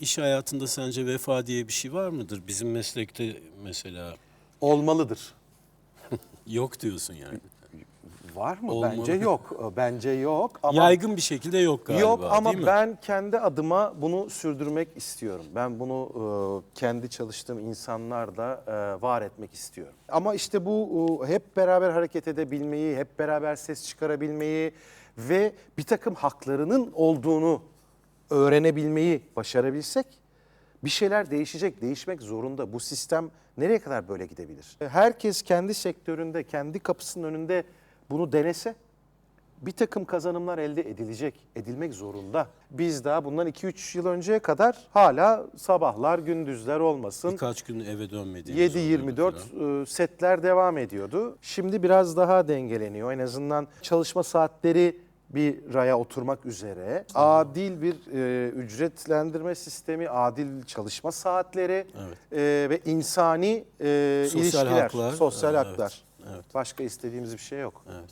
iş hayatında sence vefa diye bir şey var mıdır? Bizim meslekte mesela Olmalıdır. yok diyorsun yani. Var mı? Olmalı. Bence yok. Bence yok. Ama Yaygın bir şekilde yok galiba Yok ama değil mi? ben kendi adıma bunu sürdürmek istiyorum. Ben bunu e, kendi çalıştığım insanlarda e, var etmek istiyorum. Ama işte bu e, hep beraber hareket edebilmeyi, hep beraber ses çıkarabilmeyi ve bir takım haklarının olduğunu öğrenebilmeyi başarabilsek bir şeyler değişecek, değişmek zorunda. Bu sistem nereye kadar böyle gidebilir? Herkes kendi sektöründe, kendi kapısının önünde bunu denese bir takım kazanımlar elde edilecek, edilmek zorunda. Biz daha bundan 2-3 yıl önceye kadar hala sabahlar, gündüzler olmasın. Birkaç gün eve dönmediğimiz oluyordu falan. 7-24 e, setler devam ediyordu. Şimdi biraz daha dengeleniyor. En azından çalışma saatleri bir raya oturmak üzere. Adil bir e, ücretlendirme sistemi, adil çalışma saatleri e, ve insani e, Sosyal ilişkiler, haklar. sosyal Evet, haklar. evet. Başka istediğimiz bir şey yok. Evet.